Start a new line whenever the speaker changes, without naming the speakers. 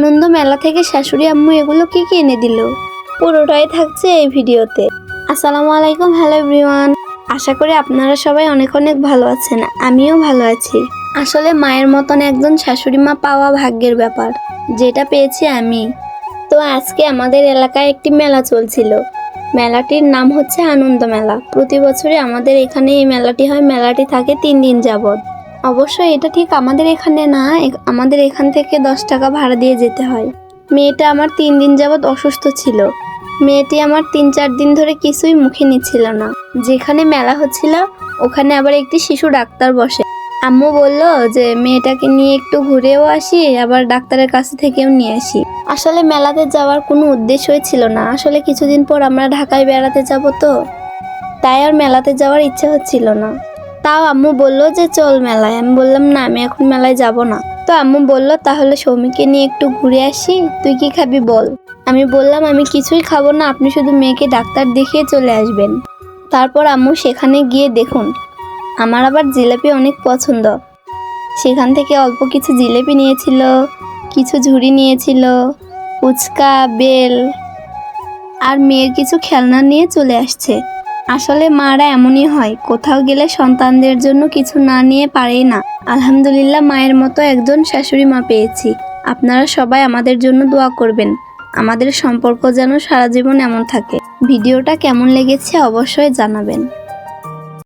আনন্দ মেলা থেকে শাশুড়ি আম্মু এগুলো কি কি এনে দিল? পুরোটাই থাকছে এই ভিডিওতে। আসসালামু আলাইকুম, হ্যালো এভরিওয়ান। আশা করি আপনারা সবাই অনেক অনেক ভালো আছেন, আমিও ভালো আছি। আসলে মায়ের মতন একজন শাশুড়ি মা পাওয়া ভাগ্যের ব্যাপার, যেটা পেয়েছি আমি। তো আজকে আমাদের এলাকায় একটি মেলা চলছিল। মেলাটির নাম হচ্ছে আনন্দ মেলা। প্রতি বছরই আমাদের এখানে এই মেলাটি হয়। মেলাটি থাকে তিন দিন যাবত অবশ্যই, এটা ঠিক আমাদের এখানে না আমাদের এখান থেকে দশ টাকা ভাড়া দিয়ে যেতে হয়। মেয়েটা আমার তিন দিন যাবৎ অসুস্থ ছিল। মেয়েটি আমার তিন চার দিন ধরে কিছুই মুখে নিচ্ছিল না। যেখানে মেলা হচ্ছিল, ওখানে আবার একটি শিশু ডাক্তার বসে। আম্মু বলল যে, মেয়েটাকে নিয়ে একটু ঘুরেও আসি, আবার ডাক্তারের কাছে থেকেও নিয়ে আসি। আসলে মেলাতে যাওয়ার কোনো উদ্দেশ্যই ছিল না। আসলে কিছুদিন পর আমরা ঢাকায় বেড়াতে যাব তো? তাই আর মেলাতে যাওয়ার ইচ্ছে হচ্ছিল না। তাও আম্মু বলল যে চল মেলায়। আমি বললাম, না, আমি এখন মেলায় যাব না। তো আম্মু বলল, তাহলে সৌমিকে নিয়ে একটু ঘুরে আসি, তুই কি খাবি বল। আমি বললাম, আমি কিছুই খাব না, আপনি শুধু মেয়েকে ডাক্তার দেখিয়ে চলে আসবেন। তারপর আম্মু সেখানে গিয়ে দেখুন, আমার আবার জিলাপি অনেক পছন্দ। সেখান থেকে অল্প কিছু জিলেপি নিয়েছিল, কিছু ঝুড়ি নিয়েছিল, ফুচকা, বেল, আর মেয়ের কিছু খেলনা নিয়ে চলে আসছে। আসলে মারা এমনই হয়, কোথাও গেলে সন্তানদের জন্য কিছু না নিয়ে পারেই না। আলহামদুলিল্লাহ, মায়ের মতো একজন শাশুড়ি মা পেয়েছি। আপনারা সবাই আমাদের জন্য দোয়া করবেন। আমাদের সম্পর্ক যেন সারা জীবন এমন থাকে। ভিডিওটা কেমন লেগেছে অবশ্যই জানাবেন।